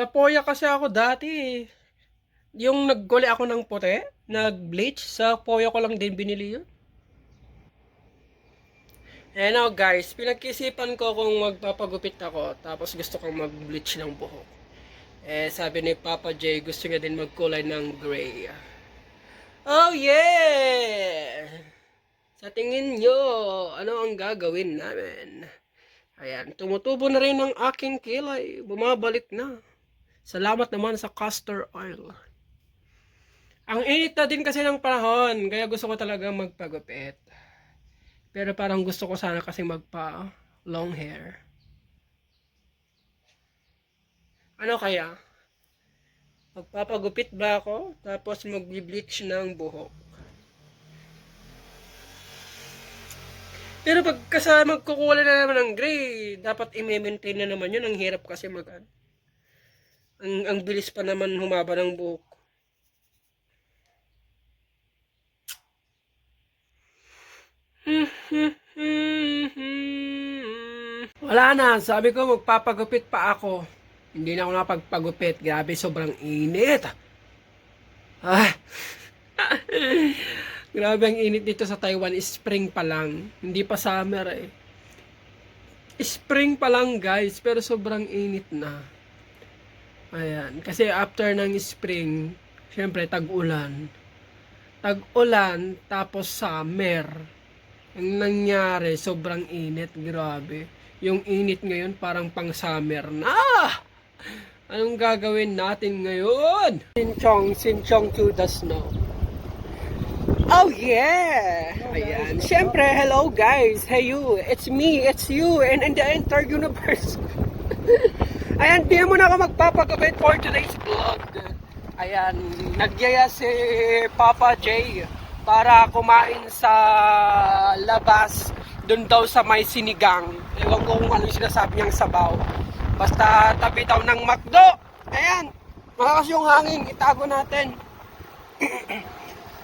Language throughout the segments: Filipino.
Sa Poya kasi ako dati. Yung nagguli ako ng puti, nag-bleach, sa Poya ko lang din binili yun. Eh now guys, pinagkisipan ko kung magpapagupit ako, tapos gusto kong mag-bleach ng buhok. Eh sabi ni Papa J, gusto niya din magkulay ng gray. Oh yeah! Sa tingin nyo, ano ang gagawin namin? Ayan, tumutubo na rin ang aking kilay. Bumabalik na. Salamat naman sa castor oil. Ang init na din kasi ng panahon, kaya gusto ko talaga magpagupit. Pero parang gusto ko sana kasi magpa long hair. Ano kaya? Magpapagupit ba ako? Tapos mag-bleach ng buhok. Pero pag kasama magkukulay na naman ng gray, dapat i-maintain na naman yun. Ang hirap kasi mag ang, ang bilis pa naman humaba ng buhok. Wala na, sabi ko magpapagupit pa ako. Hindi na ako nakapagpagupit. Grabe, sobrang init. Ah. Grabe ang init dito sa Taiwan. Spring pa lang. Hindi pa summer eh. Spring pa lang guys, pero sobrang init na. Ayan. Kasi after ng spring, syempre tag-ulan. Tag-ulan, tapos summer. Ang nangyari, sobrang init. Grabe. Yung init ngayon, parang pang summer na. Anong gagawin natin ngayon? Sinchong, sinchong to the snow. Oh yeah! Ayan. Siyempre, hello guys. Hey you. It's me. It's you. And in the entire universe. Ayan, di mo na ako magpapagabit for today's vlog. Ayan, nagyaya si Papa J para kumain sa labas doon daw sa may sinigang. Ewan ko kung ano yung sinasabi niyang sabaw. Basta tabi daw ng McDo. Ayan, malakas yung hangin. Itago natin.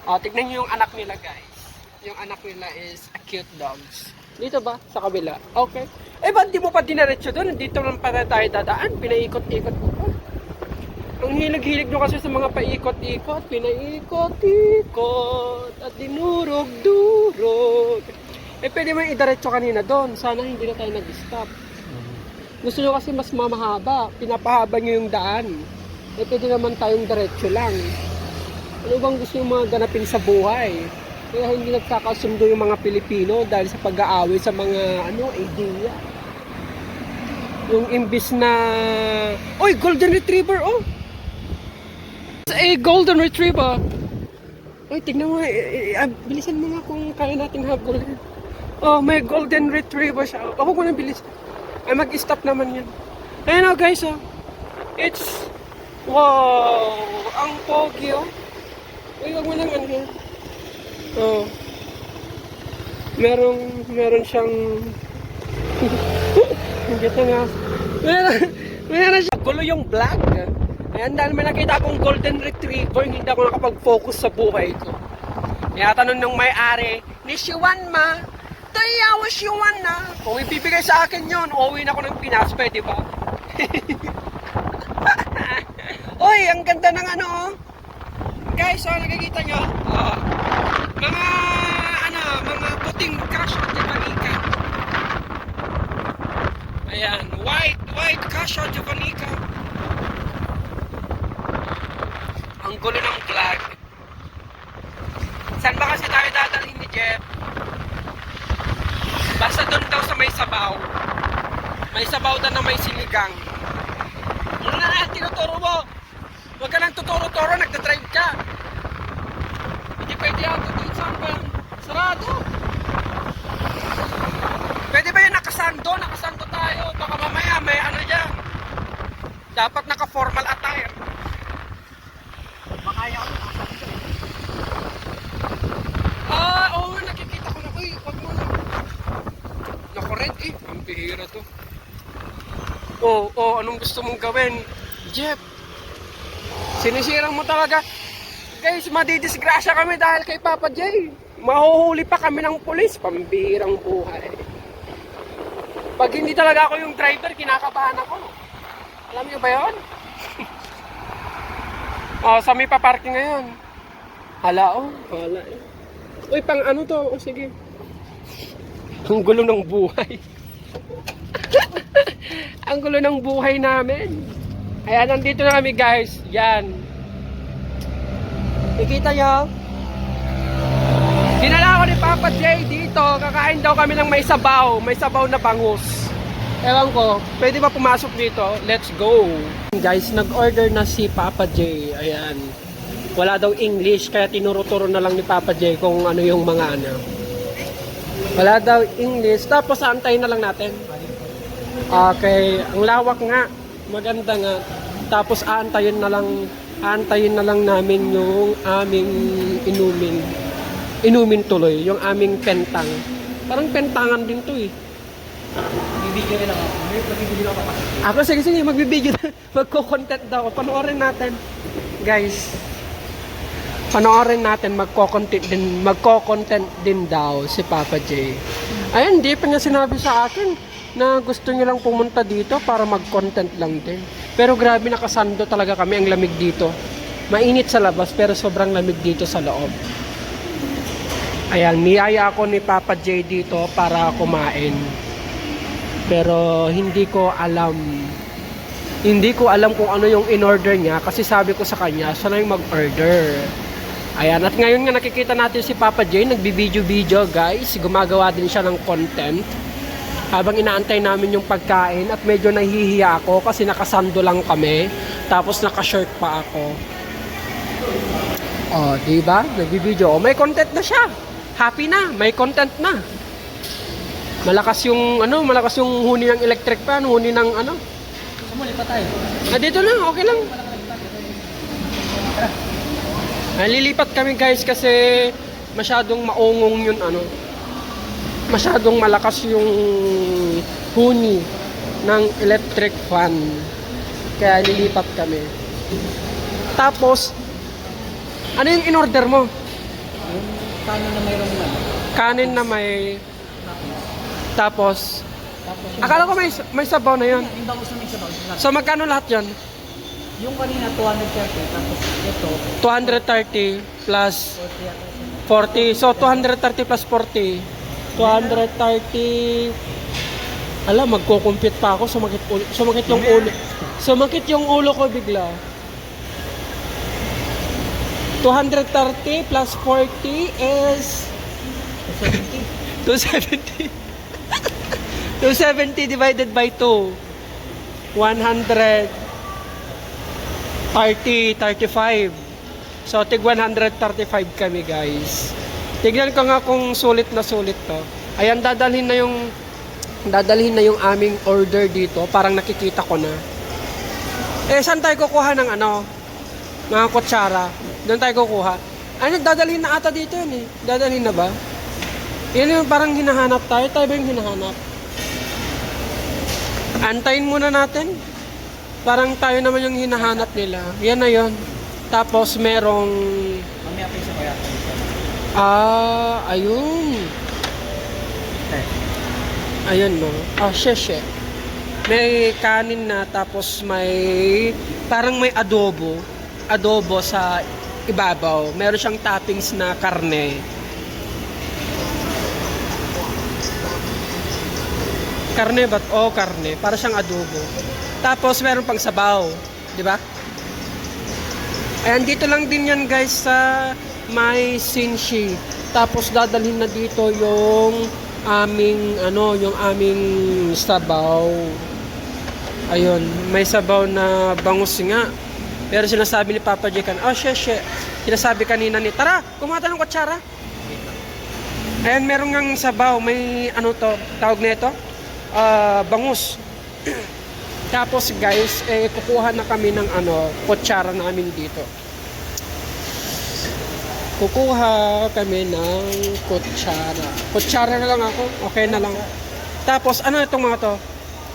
O, tignan niyo yung anak nila, guys. Yung anak nila is a cute dogs. Dito ba? Sa kabila? Okay. Eh, ba't di mo pa dinaretso doon? Dito lang para tayo dadaan. Pinaikot-ikot mo pa. Ang hilig-hilig nyo kasi sa mga paikot-ikot. Pinaikot-ikot. At dinurog-durog. Eh, pwede mo idiretso kanina doon. Sana hindi na tayo nag-stop. Gusto nyo kasi mas mamahaba. Pinapahaba nyo yung daan. Eh, pwede naman tayong diretso lang. Ano bang gusto yung mga ganapin sa buhay? Kaya hindi nagkakasundo yung mga Pilipino dahil sa pag-aaway sa mga ano, idea. Yung imbis na... Oy, Golden Retriever, oh! It's a Golden Retriever! Oy, tignan mo, eh, eh, ah, bilisan mo nga kung kaya natin habulin. Oh, may Golden Retriever siya. Oh, huwag na bilis. Ay, mag-stop naman yan. Ayan oh, guys, oh. It's... Wow! Ang pogi, oh. Uy, wag mo nang ano yan. Oo. Merong, meron siyang... Dito nga. Meron, meron siya. Gulo yung vlog. Ayan, dahil may nakita akong golden retriever, hindi ako nakapag-focus sa buhay ko. Kaya tanong nung may-ari, ni Shiwan ma, tayawa Shiwan na. Kung ibibigay sa akin yon, uuwi na ako ng Pinas, pwede ba? Uy, ang ganda ng ano, oh. Guys, so nakikita nyo? Oh. Mga, ano, mga puting crush at Javanica. Ayan, white, white crush at Javanica. Ang gulo ng vlog. Saan ba kasi tayo dadalhin ni Jeff? Basta doon daw sa may sabaw. May sabaw daw na may sinigang. Ano na, tinuturo mo? Huwag ka nang tuturo-turo, nagdadrive ka. Pwede ako dito saan ba? Sarado. Pwede ba yung nakasando? Nakasando tayo. Baka mamaya may ano dyan. Dapat naka-formal attire. Makaya ako nakasando. Ah, oo nga, nakikita ko na. Uy, wag mo na. Naku, red eh. Ang bihira to. Oh, oh, anong gusto mong gawin? Jeff, Sinisirang mo talaga. Guys, madidisgrasya kami dahil kay Papa J. Mahuhuli pa kami ng pulis. Pambirang buhay. Pag hindi talaga ako yung driver, kinakabahan ako. Alam niyo ba yon? Oh, sa may paparking ngayon. Hala, oh. Hala eh. Uy, pang ano to? Oh, sige. Ang gulo ng buhay. Ang gulo ng buhay namin. Ayan, nandito na kami guys. Yan. Nakita nyo? Dinala ako ni Papa J dito. Kakain daw kami ng may sabaw. May sabaw na bangus. Ewan ko, pwede ba pumasok dito? Let's go! Guys, nag-order na si Papa J. Ayan. Wala daw English, kaya tinuro-turo na lang ni Papa J kung ano yung mga ano. Wala daw English, tapos antayin na lang natin. Okay, ang lawak nga. Maganda nga. Tapos aantayin na lang aantayin na lang namin yung aming inumin. Inumin tuloy, yung aming pentang. Parang pentangan din to eh. Bibigyan rin ako. May pagbibigyan ako. Ako, sige, sige, magbibigyo na. Magko-content daw. Panoorin natin. Guys, panoorin natin, magko-content din, magko-content din daw si Papa J. Ayun, hindi pa niya sinabi sa akin na gusto niya lang pumunta dito para mag-content lang din. Pero grabe nakasando talaga kami ang lamig dito. Mainit sa labas pero sobrang lamig dito sa loob. Ayan, niyaya ako ni Papa J dito para kumain. Pero hindi ko alam hindi ko alam kung ano yung in-order niya kasi sabi ko sa kanya, siya yung mag-order. Ayan, at ngayon nga nakikita natin si Papa J, nagbibideo-video guys, gumagawa din siya ng content. Habang inaantay namin yung pagkain at medyo nahihiya ako kasi nakasando lang kami, tapos naka-shirt pa ako. Oh, di ba? Nagbibideo. Oh, may content na siya. Happy na, may content na. Malakas yung ano, malakas yung huni ng electric fan, huni ng ano, Sumuli pa tayo. Ah, dito lang, okay lang. Ah, lilipat kami guys kasi masyadong maungong yun ano. Masyadong malakas yung huni ng electric fan. Kaya lilipat kami. Tapos, ano yung in-order mo? Yung kanin na mayroong ano. Kanin na may... Tapos, Tapos akala ko may, may sabaw na yun. Yung bangus na may sabaw. So, magkano lahat yan? Yung kanina 230 tapos ito 230 plus 40 yata siya. 40. So, 230 plus 40. 230. Alam, magko-compute pa ako. Sumakit, ulo, sumakit yung ulo. Sumakit yung ulo ko bigla. 230 plus 40 is 270. 270 divided by 2. 130, 35. So, tig 135 kami, guys. Tignan ko nga kung sulit na sulit to. Ayan, dadalhin na yung dadalhin na yung aming order dito. Parang nakikita ko na. Eh, saan tayo kukuha ng ano? Mga kutsara. Doon tayo kukuha. Ano, dadalhin na ata dito yun eh. Dadalhin na ba? Yan yung parang hinahanap tayo. Tayo ba yung hinahanap? Antayin muna natin. Parang tayo naman yung hinahanap nila. Yan na yon. Tapos merong Mamaya pa yung. Ah ayun. Ayun no. Ah, sheshe. May kanin na tapos may parang may adobo. Adobo sa ibabaw. Meron siyang toppings na karne. Karne ba? Oh, karne. Para siyang adobo. Tapos meron pang sabaw. Di ba? Ayan, dito lang din yan guys sa may Sinshi. Tapos dadalhin na dito yung aming ano, yung aming sabaw. Ayun, may sabaw na bangus nga. Pero sinasabi ni Papa Jekan, oh, shit, shit. Sinasabi kanina ni, tara, kumata ng kutsara. Ayan, meron ngang sabaw. May ano to, tawag na ito? Ah, bangus. Tapos guys, eh, kukuha na kami ng ano, kutsara namin dito. Kukuha kami ng kutsara. Kutsara na lang ako. Okay na lang. Tapos, ano itong mga to?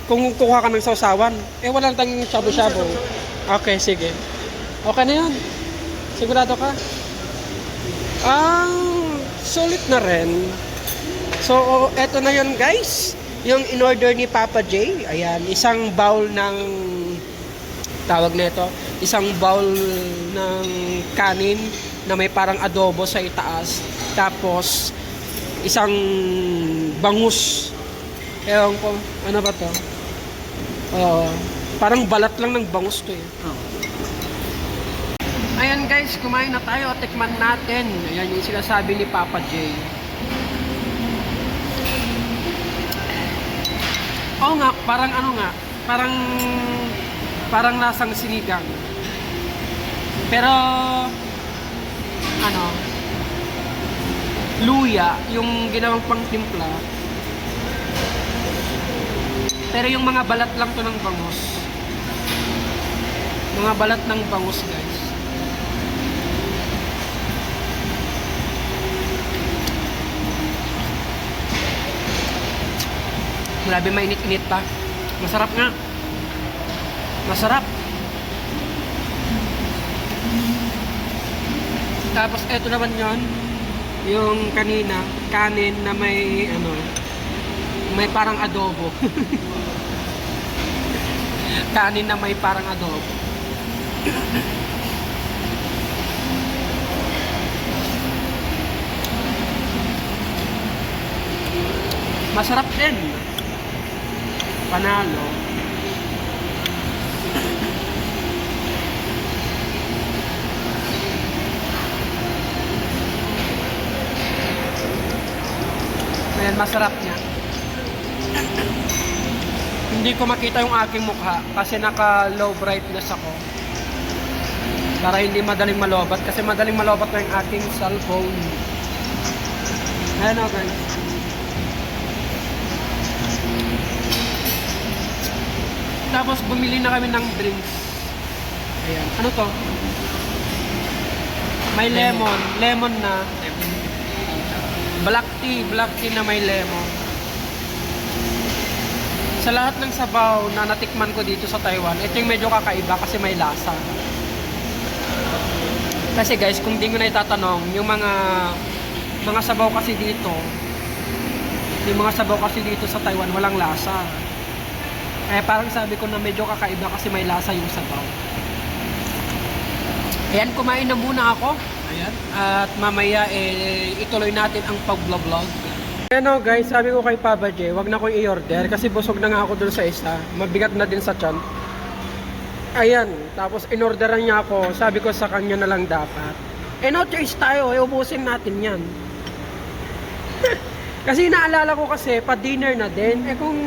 Kung kukuha ka ng sausawan, eh walang tayong shabu-shabu. Okay, sige. Okay na yun. Sigurado ka? Ah, sulit na rin. So, eto na yun guys. Yung in-order ni Papa J. Ayan, isang bowl ng tawag nito. isang bowl ng kanin na may parang adobo sa itaas. Tapos, isang bangus. Ewan ko, ano ba to? Oo. parang balat lang ng bangus to eh. Oh. Ayan guys, kumain na tayo at tikman natin. Ayan yung sinasabi ni Papa J. Oo nga, parang ano nga, parang parang lasang sinigang. Pero ano, luya, yung ginawang pangtimpla. Pero yung mga balat lang to ng bangus. Mga balat ng bangus, guys. Grabe mainit-init pa. Masarap nga. Masarap. Tapos eto naman yon yung kanina, kanin na may ano, may parang adobo. kanin na may parang adobo. Masarap din. Panalo. Ayan, masarap niya. Hindi ko makita yung aking mukha kasi naka low brightness ako. Para hindi madaling malobat kasi madaling malobat na yung aking cellphone. Ayan o guys. Tapos bumili na kami ng drinks. Ayan. Ano to? May lemon. Lemon na. Black tea. Black tea na may lemon. Sa lahat ng sabaw na natikman ko dito sa Taiwan, ito yung medyo kakaiba kasi may lasa. Kasi guys, kung di ko na itatanong, yung mga mga sabaw kasi dito, yung mga sabaw kasi dito sa Taiwan, walang lasa. Eh parang sabi ko na medyo kakaiba kasi may lasa yung sabaw. Ayan, kumain na muna ako. Ayan. At mamaya eh, ituloy natin ang pag-vlog. Ano guys, sabi ko kay Papa J, wag na akong i-order kasi busog na nga ako dun sa isa. Mabigat na din sa tiyan. Ayan, tapos inorderan niya ako. Sabi ko sa kanya na lang dapat. Eh no choice tayo, eh ubusin natin yan. kasi naalala ko kasi, pa dinner na din. Eh kung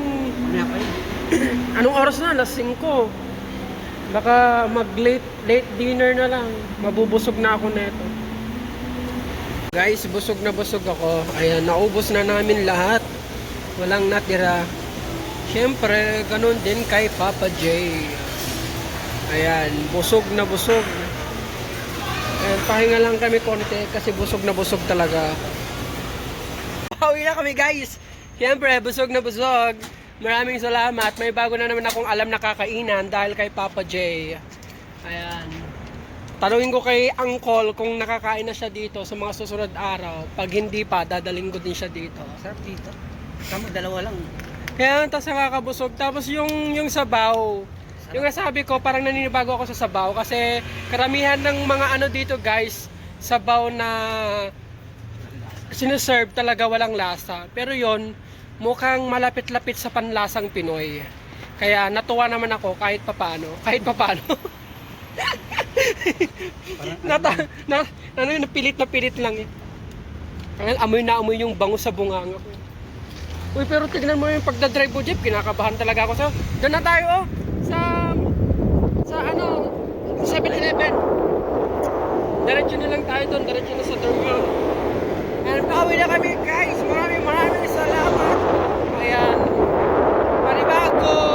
Ano? Anong oras na? Alas 5. Baka mag late, late dinner na lang. Mabubusog na ako neto. Guys, busog na busog ako. Ayan, naubos na namin lahat. Walang natira. Siyempre, ganun din kay Papa J. Ayan, busog na busog. Ayan, pahinga lang kami konti kasi busog na busog talaga. Pauwi na kami guys. Siyempre, busog na busog. Maraming salamat. May bago na naman akong alam na kakainan dahil kay Papa J. Ayan. Tanungin ko kay Uncle kung nakakain na siya dito sa mga susunod araw. Pag hindi pa, dadaling ko din siya dito. Sarap dito. Kamo dalawa lang. Kaya tapos nakakabusog. Tapos yung, yung sabaw. Yung nasabi ko, parang naninibago ako sa sabaw. Kasi karamihan ng mga ano dito guys, sabaw na sineserve talaga walang lasa. Pero yon mukhang malapit-lapit sa panlasang Pinoy. Kaya natuwa naman ako kahit papano. Kahit papano. Nata, na, ano yun, pilit na pilit lang eh. Amoy na amoy yung bango sa bunganga ko. Uy, pero tignan mo yung pagdadrive mo, Jeep. Kinakabahan talaga ako sa... Doon na tayo, oh. Sa... Sa ano... 7-Eleven. Diretso na lang tayo doon. Diretso na sa terminal. And pauwi na kami, guys. Salamat. Ayan. Panibagong